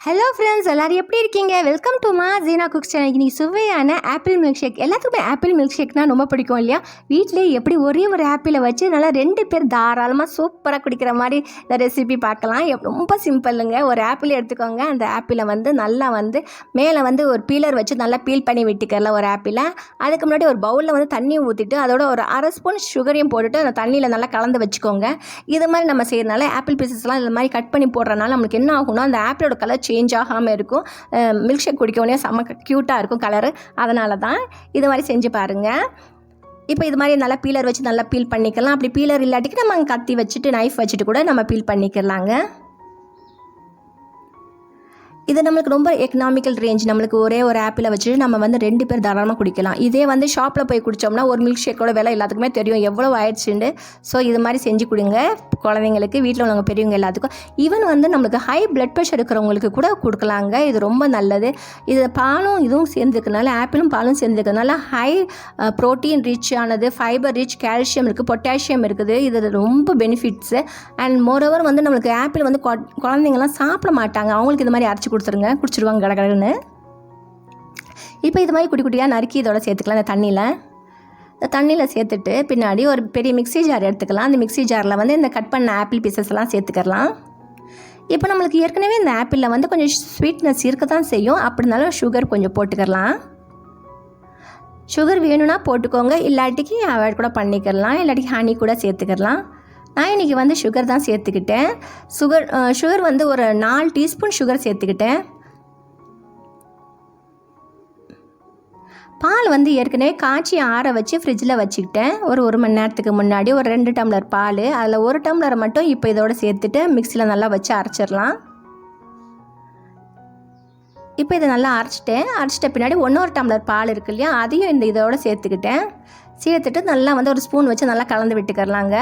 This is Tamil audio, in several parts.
ஹலோ ஃப்ரெண்ட்ஸ் எல்லோரும் எப்படி இருக்கீங்க? வெல்கம் டு மா ஜீனா குக்ஸ் சேனல் இன்னைக்கு சுவையான ஆப்பிள் மில்க் ஷேக் எல்லாத்துக்குமே ஆப்பிள் மில்க் ஷேக்னா ரொம்ப பிடிக்கும் இல்லையா? வீட்டிலே எப்படி ஒரே ஒரு ஆப்பிளை வச்சு நல்லா ரெண்டு பேர் தாராளமாக சூப்பராக குடிக்கிற மாதிரி இந்த ரெசிபி பார்க்கலாம். ரொம்ப சிம்பிளுங்க ஒரு ஆப்பிள் எடுத்துக்கோங்க. அந்த ஆப்பிளை வந்து நல்லா வந்து மேலே வந்து ஒரு பீலர் வச்சு நல்லா பீல் பண்ணி விட்டுக்கல ஒரு ஆப்பிளை அதுக்கு முன்னாடி ஒரு பவுலில் வந்து தண்ணி ஊற்றிட்டு அதோட ஒரு அரை ஸ்பூன் சுகரையும் போட்டுட்டு அந்த தண்ணியில் நல்லா கலந்து வச்சுக்கோங்க. இது மாதிரி நம்ம செய்கிறனால ஆப்பிள் பீசஸ்லாம் இது மாதிரி கட் பண்ணி போடுறனால நம்மளுக்கு என்ன ஆகும்னா அந்த ஆப்பிளோட கலர் சேஞ்ச் ஆகாமல் இருக்கும். மில்க் ஷேக் குடிக்கவுனே செம்ம க்யூட்டாக இருக்கும் கலரு அதனால தான் இது மாதிரி செஞ்சு பாருங்கள் இப்போ இது மாதிரி நல்லா பீலர் வச்சு நல்லா பீல் பண்ணிக்கலாம். அப்படி பீலர் இல்லாட்டிக்கு நம்ம கத்தி வச்சுட்டு நைஃப் வச்சுட்டு கூட நம்ம பீல் பண்ணிக்கலாங்க. இது நம்மளுக்கு ரொம்ப எக்கனாமிக்கல் ரேஞ்ச் நம்மளுக்கு ஒரே ஒரு ஆப்பில் வச்சுட்டு நம்ம வந்து ரெண்டு பேர் தாராளமாக குடிக்கலாம். இதே வந்து ஷாப்பில் போய் குடித்தோம்னா ஒரு மில்க் ஷேக்கோட விலை எல்லாத்துக்குமே தெரியும். எவ்வளோ ஆயிடுச்சுண்டு ஸோ இது மாதிரி செஞ்சு கொடுங்க. குழந்தைங்களுக்கு வீட்டில் உள்ளவங்க பெரியவங்க எல்லாத்துக்கும். ஈவன் வந்து நம்மளுக்கு ஹை பிளட் ப்ரெஷர் இருக்கிறவங்களுக்கு கூட கொடுக்கலாங்க. இது ரொம்ப நல்லது. இது பாலும் இதுவும் சேர்ந்துருக்கனால ஆப்பிளும் பாலும் சேர்ந்துருக்கனால ஹை ப்ரோட்டீன் ரிச் ஆனது ஃபைபர் ரிச் கால்சியம் இருக்குது பொட்டாசியம் இருக்குது. இது ரொம்ப பெனிஃபிட்ஸு அண்ட் மோரோவர் வந்து நம்மளுக்கு ஆப்பிள் வந்து கொ- குழந்தைங்கலாம் சாப்பிட மாட்டாங்க. அவங்களுக்கு இது மாதிரி அரைச்சி கொடுத்துருங்க. குடிச்சிருவாங்க கடகடன்னு இப்போ இது மாதிரி குட்டி குட்டியாக நறுக்கி இதோட சேர்த்துக்கலாம். இந்த தண்ணியில். இந்த தண்ணியில் சேர்த்துட்டு பின்னாடி ஒரு பெரிய மிக்ஸி ஜார் எடுத்துக்கலாம். அந்த மிக்ஸி ஜாரில் வந்து இந்த கட் பண்ண ஆப்பிள் பீசஸ்லாம் சேர்த்துக்கலாம். இப்போ நம்மளுக்கு ஏற்கனவே இந்த ஆப்பிளில் வந்து கொஞ்சம் ஸ்வீட்னஸ் இருக்க தான் செய்யும் அப்படினாலும் சுகர் கொஞ்சம் போட்டுக்கலாம். சுகர் வேணும்னா போட்டுக்கோங்க. இல்லாட்டிக்கு அவாய்ட் கூட பண்ணிக்கலாம். இல்லாட்டிக்கு ஹனி கூட சேர்த்துக்கலாம். நான் இன்றைக்கி வந்து சுகர் தான் சேர்த்துக்கிட்டேன். சுகர் சுகர் வந்து ஒரு நாலு டீஸ்பூன் சுகர் சேர்த்துக்கிட்டேன். பால் வந்து ஏற்கனவே காய்ச்சி ஆற வச்சு ஃப்ரிட்ஜில் வச்சுக்கிட்டேன். ஒரு ஒரு மணி நேரத்துக்கு முன்னாடி ஒரு ரெண்டு டம்ளர் பால் அதில் ஒரு டம்ளரை மட்டும் இப்போ இதோட சேர்த்துட்டு மிக்சியில் நல்லா வச்சு அரைச்சிடலாம். இப்போ இதை நல்லா அரைச்சிட்டேன். அரைச்சிட்ட பின்னாடி ஒன்றொரு டம்ளர் பால் இருக்கு இல்லையா அதையும் இந்த இதோட சேர்த்துக்கிட்டேன். சேர்த்துட்டு நல்லா வந்து ஒரு ஸ்பூன் வச்சு நல்லா கலந்து விட்டுக்கிறலாங்க.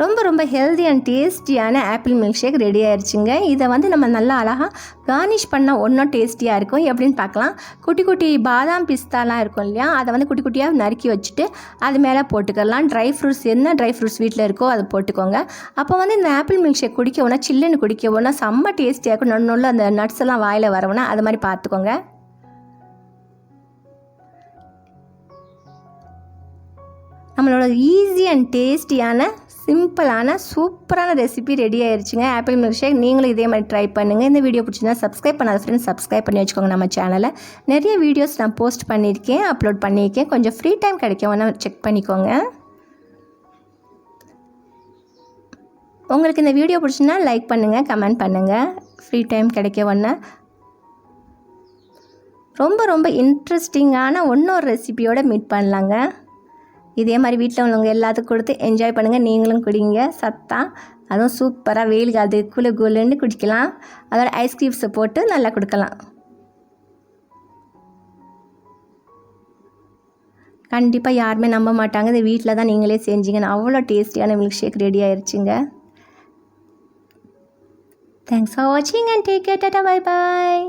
ரொம்ப ரொம்ப ஹெல்தி அண்ட் டேஸ்டியான ஆப்பிள் மில்க் ஷேக் ரெடி ஆயிடுச்சுங்க இதை வந்து நம்ம நல்லா அழகாக கார்னிஷ் பண்ணால் ஒன்றும் டேஸ்டியாக இருக்கும். எப்படின்னு பார்க்கலாம். குட்டி குட்டி பாதாம் பிஸ்தாலாம் இருக்கும் இல்லையா? அதை வந்து குட்டி குட்டியாக நறுக்கி வச்சுட்டு அது மேலே போட்டுக்கலாம். ட்ரை ஃப்ரூட்ஸ் என்ன ட்ரை ஃப்ரூட்ஸ் வீட்டில் இருக்கோ அதை போட்டுக்கோங்க. அப்போ வந்து இந்த ஆப்பிள் மில்க் ஷேக் குடிக்கவுனா சில்லுன்னு குடிக்கவுனா செம்ம டேஸ்டியாக இருக்கும். நொன்னு நொல்ல அந்த நட்ஸ் எல்லாம் வாயில் வரவுனா அது மாதிரி பார்த்துக்கோங்க. நம்மளோட ஈஸி அண்ட் டேஸ்டியான சிம்பிளான சூப்பரான ரெசிபி ரெடி ஆயிடுச்சுங்க ஆப்பிள் மில்க் ஷேக். நீங்களும் இதே மாதிரி ட்ரை பண்ணுங்கள் இந்த வீடியோ பிடிச்சிருந்தா சப்ஸ்கிரைப் பண்ணாத ஃப்ரெண்ட்ஸ் சப்ஸ்கிரைப் பண்ணி வச்சுக்கோங்க நம்ம சேனலை நிறைய வீடியோஸ் நான் போஸ்ட் பண்ணியிருக்கேன் அப்லோட் பண்ணியிருக்கேன். கொஞ்சம் ஃப்ரீ டைம் கிடைக்கும் செக் பண்ணிக்கோங்க. உங்களுக்கு இந்த வீடியோ பிடிச்சுன்னா லைக் பண்ணுங்கள் கமெண்ட் பண்ணுங்கள் ஃப்ரீ டைம் கிடைக்க ஒன்று ரொம்ப ரொம்ப இன்ட்ரெஸ்டிங்கான இன்னொரு ரெசிபியோடு மீட் பண்ணலாங்க. இதே மாதிரி வீட்டில் உள்ளவங்க எல்லாத்துக்கும் கொடுத்து என்ஜாய் பண்ணுங்கள் நீங்களும் குடிங்க. சத்தா அதுவும் சூப்பராக வெயில் காது குளு குளுன்னு குடிக்கலாம். அதோட ஐஸ்கிரீம்ஸை போட்டு நல்லா கொடுக்கலாம். கண்டிப்பாக யாருமே நம்ப மாட்டாங்க. இது வீட்டில் தான் நீங்களே செஞ்சீங்கன்னு அவ்வளோ டேஸ்டியான மில்க் ஷேக் ரெடி ஆயிடுச்சுங்க தேங்க்ஸ் ஃபார் வாட்சிங் and take care bye bye bye